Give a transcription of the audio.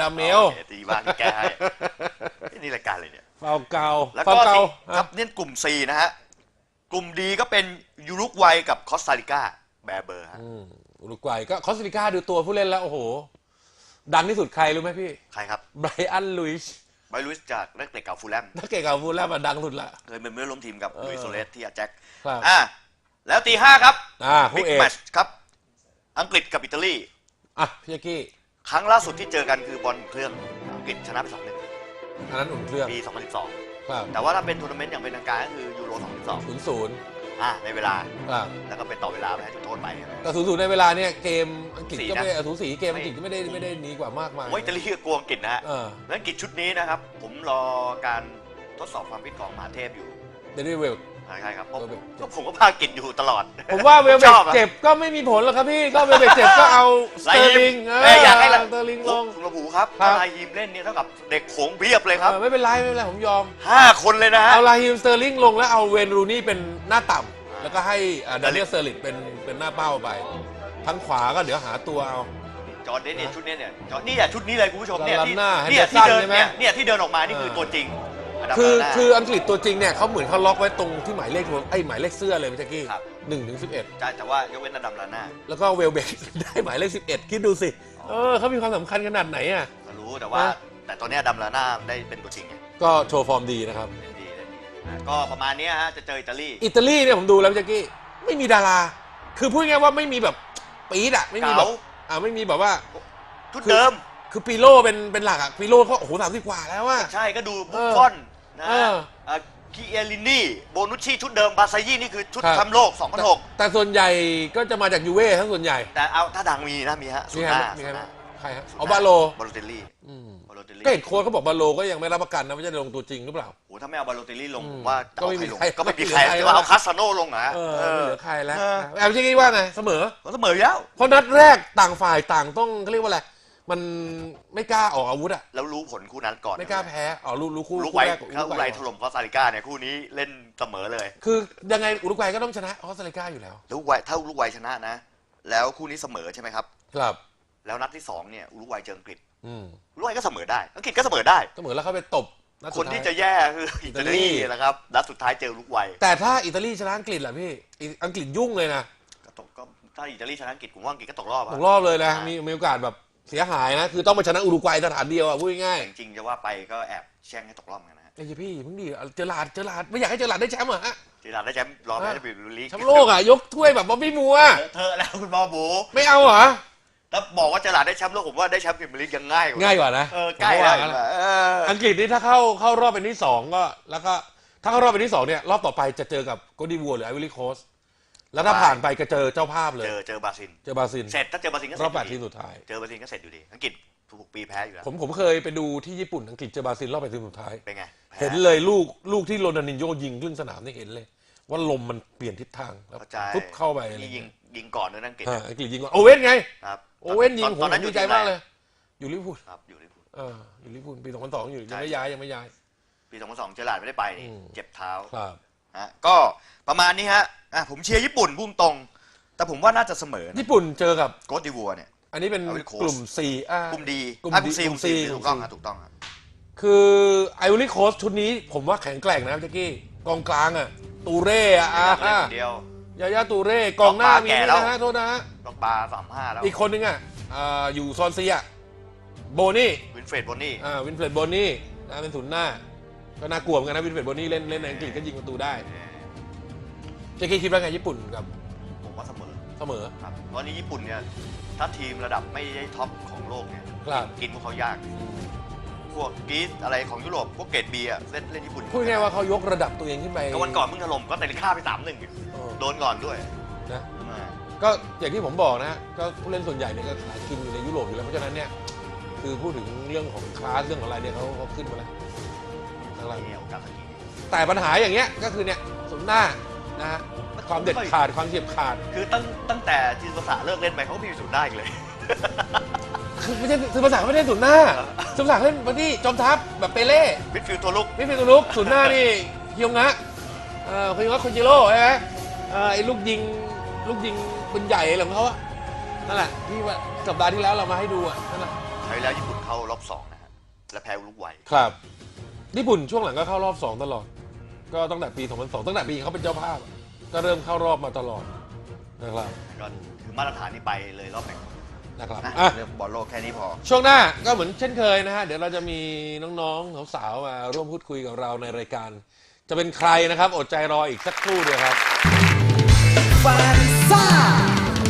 ดามเมลโอคดีมากที่แกให้นี่รายการเลยเนี่ยฟาวเกาแล้วก็ครับเนี่ยกลุ่ม C นะฮะ กลุ่มดีก็เป็นยูรุกวัยกับคอสตาริกาแบเบอร์ฮะอืมอุรุกวัยก็คอสตาริก้าดูตัวผู้เล่นแล้ว โอ้โห ดังที่สุดใครรู้ไหมพี่ ใครครับไบรอันลุยชไบรอันลุยสจากนักเตะเก่าฟูลแลมนักเก่งกับฟูลแลมอะดังสุดละเคยเป็นเมื่อนร่วมทีมกับลุยส์โซเลสที่อาแจ็คครับอ่าแล้วตีห้าครับอ่าบิ๊กแมชครับ อังกฤษกับอิตาลีอะพี่กี้ ครั้งล่าสุดที่เจอกันคือบอลเครื่องอังกฤษชนะไปสองหนึ่งอันนั้นอุ่นเครื่องปี2012ครับแต่ว่าถ้าเป็นทัวร์นาเมนต์อย่างเป็นทางการก็คือยูโร2012ศูนย์ศูนย์อ่าในเวลาครับแล้วก็เป็นต่อเวลาไปให้จุดโทษไป แต่ศูนย์ศูนย์ในเวลาเนี่ยเกมอังกฤษสีก็นะไม่ได้สูสีเกมอังกฤษก็ไม่ได้ไม่ได้หนีกว่ามากมายผมว่าอิตาลีก็กลัวอังกฤษนะฮะเออแล้วอังกฤษชุดนี้นะครับ ผมรอการทดสอบความฟิตของมหาเทพอยู่ เดนิเวล ใช่ครับเพราะเวลเบกก็ผมก็พาอังกฤษอยู่ตลอดผมว่าเวลเบชกอบอะ เจ็บก็ไม่มีผลหรอกครับพี่ก็เวลเบกเจ็บก็เอาสไลเตอร์ฮิลิมงเอ้ยอยากให้ละ สเตอร์ลิงลง คุณระบูครับครับ ถ้าไลฮิมเล่นเนี่ยเท่ากับเด็กโขงเพียบเลยครับเออไม่เป็นไรไม่เป็นไรผมยอม ห้าคนเลยนะฮะ เอาลาฮิมสเตอร์ลิงลงแล้วเอาเวนรูนี่เป็นหน้าต่ำแล้วก็ให้ดานิเอลเซอร์ลิตเป็นเป็นหน้าเป้าไป ทั้งขวาก็เดี๋ยวหาตัวเอา จอร์เดนเนี่ยชุดเนี้ยเนี่ยจอร์นี่แหละชุดนี้เลยคุณผู้ชมเนี่ยที่ลาลาน่าเนี่ยที่เดิน Henderson ใช่ไหมเนี่ยเนี่ยที่เดินออกมานี่คือเออ ตัวจริง อดัมคือลาน่าคืออังกฤษตัวจริงเนี่ยเขาเหมือนเขาล็อกไว้ตรงที่หมายเลขไอ้หมายเลขเสื้อเลยพี่แจ๊กกี้ครับ หนึ่งถึงสิบเอ็ดใช่แต่ว่ายกเว้นอดัมลาน่าแล้วก็เวลเบก ได้หมายเลขสิบเอ็ดคิดดูสิ เออเขามีความสำคัญขนาดไหนอะ ก็รู้แต่ว่านะแต่ตอนเนี้ยอดัมลาน่าได้เป็นตัวจริงไงก็โชว์ฟอร์มดีนะครับ เล่นดีเล่นดีอะก็ประมาณเนี้ยฮะจะเจออิตาลีอิตาลีเนี่ยผมดูแล้วพี่แจ๊กกี้ไม่มีดารา คือพูดง่ายๆว่าไม่มีแบบปี๊ดอะไม่มีแบบเก๋าอ่าไม่มีแบบว่า ชุดเดิม คือปีโร่เป็นเป็นหลักอะปีโร่เขาโอ้โหสามสิบกว่าแล้วอะใช่ก็ดูบุเอฟอฟอน นะเออเอ่อคิเอลินี่โบนุชชีชุดเดิมบาซายี่นี่คือชุดครับ แชมป์โลกแต่2006 แต่ส่วนใหญ่ก็จะมาจากยูเว่ทั้งส่วนใหญ่แต่เอาถ้าดังมีนะมีฮะสุมีดใครหน้ามีใครสุดหบ้าน้างใครฮะเอาบาโลบาโลเตลลี่อืมบาโลเตลลี่ก็เห็นโค้ชเขาบอกบาโลก็ยังไม่รับประกันนะว่าจะลงตัวจริงหรือเปล่าโหถ้าไม่เอาบาโลเตลลี่ลงอืมผมว่าจะก็เอาไม่ใครมีลงใครก็ไม่มีไม่มีใครใครจะว่าเอาแล้วคาสซาโนลงเหรอเออเอไม่อเหลือใครแล้วเออแอบจริงๆว่าไงเสมอเสมอแล้ว เพราะนัดแรกต่างฝ่ายต่างต้องเขาเรียกว่าอะไร มันไม่กล้าออกอาวุธอะแล้วรู้ผลคู่นั้นก่อนไม่กล้าแพ้ อ๋อรู้รู้คู่ลูกคู่ไวแรกถ้าลูอุกไรไวถล่มคอสตาริกาเนี่ยคู่นี้เล่นเสมอเลยคือยังไงอุรุกวัยก็ต้องชนะออสเตรเลียอยู่แล้วแล้วลูกไวถ้าลูกไวชนะนะ แล้วคู่นี้เสมอใช่ไหมครับ ครับ แล้วนัดที่สองเนี่ยอุรุกวัยเจออังกฤษอืมอุรุกวัยก็เสมอได้ อังกฤษก็เสมอได้ ก็เหมือนแล้วเขาไปตบดคสุนดท้าย ที่จะแย่คืออิตาลีนะครับนัดสุดท้ายเจออุรุกวัยแต่ถ้าอิตาลีชนะอังกฤษล่ะพี่อิอังกฤษยุ่งเลยนะก็ตกก็ถ้าอิตาลีชนะอังกฤษผมว่าอังกฤษก็ตกรอบตอะกรอบเลยนะอ่ามีมีมีโอกาสแบบ เสียหายนะ คือต้องไปชนะอุรุกวัยสถานเดียวอะพูดง่ายแต่จริงๆจะว่าไปก็แอบแช่งให้ตกรอบเหมือนกันนะฮะๆไอ้พี่เพิ่งดีเจอหลาดเจอหลาดไม่อยากให้เจอหลาดได้แชมป์เหรอฮะจีรันได้แชมป์รอบแรกได้ไปลีกแชมป์โลกอะยกถ้วยแบบบ๊อบบี้มัวเธอะแล้วคุณบอบูไม่เอาเหรอถ้าบอกว่าเจอหลาดได้แชมป์โลกผมว่าได้แชมป์พรีเมียร์ลีกยังง่ายกว่าง่ายกว่านะเออใกล้ผมแล้ว่าวงั้นเอออังกฤษนี่ถ้าเข้าเข้ารอบเป็นที่สองก็แล้วก็ถ้าเข้ารอบเป็นที่สองเนี่ยรอบต่อไปจะเจอกับโกดีวัวหรือไอวิลี่โคส แล้วถ้าผ่านไปก็เจอเจ้าภาพเลย เจอเจอบราซิลเจอบราซิลเสร็จถ้าเจอบราซิลก็เสรร็อจบแปดอทียู่มดีสุดท้าย เจอบราซิลก็เสร็จอยู่ดี อังกฤษทุกปีแพ้อยู่แล้ว ผมผมเคยไปดูที่ญี่ปุ่นอังกฤษเจอบราซิลรอบแปดทีมสุดท้าย เป็นไงแพ้เห็นเลยลูกลูกที่โรนัลดินโยยิงครึ่งสนามนี่เห็นเลย ว่าลมมันเปลี่ยนทิศทางแล้วเข้าใจปุ๊บเข้าไปอะไรนี่ยิงเงี้ยยิงก่อนด้วยนะอังกฤษอ่าอังกฤษยิงก่อนโอเว่นไงครับโอเว่นยิงตผมตอนนั้นอดียู่ใจทีไหนมากเลย อยู่ลิเวอร์พูลครับอยู่ลิเวอร์พูลเอออยู่ลิเวอร์พูลปีสองพันสองอยู่ใช่ยังไม่ย้ายยังไม่ย้ายปี2002เจอหลาดไม่ได้ไปนี่อืมเจ็บเท้าครับ ฮะก็ประมาณนี้ฮะอะผมเชียร์ญี่ปุ่นพุ่งตรง แต่ผมว่าน่าจะเสมอนะญี่ปุ่นเจอกับ โกดิวัวเนี่ย อันนี้เป็น Ivory Coast กลุ่ม C อ่ากลุ่มดีกลุ่มอะดีกลุ่มซีกกลุ่ลุ่มม C ซีถูกต้องครับถูกต้องครับ คือไอวอรี่โคสชุดนี้ผมว่าแข็งแกร่งนะแจ็กกี้กองกลางอะ ตูเร่อะอะเล่นคนเดียว ยายาตูเร่กองหน้ามีแก่นี่แล้ว นะฮะโทษนะฮะต้องปลาสามห้าแล้วอีกคนนึงอะอ่าอยู่ซอนซีอะ โบนี่วินเฟรดบอนนี่อ่าวินเฟรดโบนี่นะเป็นศูนย์หน้า ก็น่ากลัวเหมือนกันนะวินเฟรดโบนี่เล่นเล่นในอังกฤษก็ยิงประตูได้เจ๊กี้คิดว่าไงญี่ปุ่นกับผมว่าเสมอเสมอครับเพราะนี้ญี่ปุ่นเนี่ยถ้าทีมระดับไม่ได้ท็อปของโลกเนี่ยครับกินพวกเขายากพวกกรีซอะไรของยุโรปพวกเกรดบีอะเล่นเล่นญี่ปุ่นพูดง่ายๆว่าเขายกระดับตัวเองขึ้นไปก็วันก่อนมึงถล่มก็แต่ลิค่าไปสามหนึ่งเออโดนก่อนด้วยนะอ่าก็อย่างที่ผมบอกนะฮะก็ผู้เล่นส่วนใหญ่เนี่ยก็ขายกินอยู่ในยุโรปอยู่แล้วเพราะฉะนั้นเนี่ยคือพูดถึงเรื่องของคลาสเรื่องของอะไรเนี่ยเขาเขาขึ้นมาแล้ว อะไรเนี่ยโอกาสสกีแต่ปัญหาอย่างเงี้ยก็คือเนี่ยศูนย์หน้านะฮะความเด็ดขาดความเฉียบขาด คือตั้งตั้งแต่จีนภาษาเลิกเล่นไปเขาก็ไมมีสูตรได้อีกเลย คือไม่ใช่คือภาษาเขาไม่ได้ศูนย์หน้าศูนย์ภาษาเล่นบอดี้จอมทัพแบบเปเล่มิดฟิลด์ตัวลุก ไม่เป็นตัวลุกศูนย์หน้านี่ฮิยงะเอ่อฮิยงะคนจิโร่ใช่ไหมเอ่อไอ้ลูกยิงลูกยิงปืนใหญ่อะไรของเขาอะนั่นแหละที่ว่าสัปดาห์ที่แล้วเรามาให้ดูอะนั่นแหละใช้แล้วญี่ปุ่นเข้ารอบสองนะฮะและแพ้อุรุกวัยครับ ญี่ปุ่นช่วงหลังก็เข้ารอบสองตลอด ก็ตั้งแต่ปี 2002 ตั้งแต่ปีเขาเป็นเจ้าภาพอะก็เริ่มเข้ารอบมาตลอดนะครับก็คือมาตรฐานนี้ไปเลยรอบแบ่งกลุ่มนะครับนะอะเรื่องบอลโลกแค่นี้พอ ช่วงหน้าก็เหมือนเช่นเคยนะฮะ เดี๋ยวเราจะมีน้องๆสาวๆมาร่วมพูดคุยกับเราในรายการ จะเป็นใครนะครับ อดใจรออีกสักครู่เดียวครับ ฟันซ่า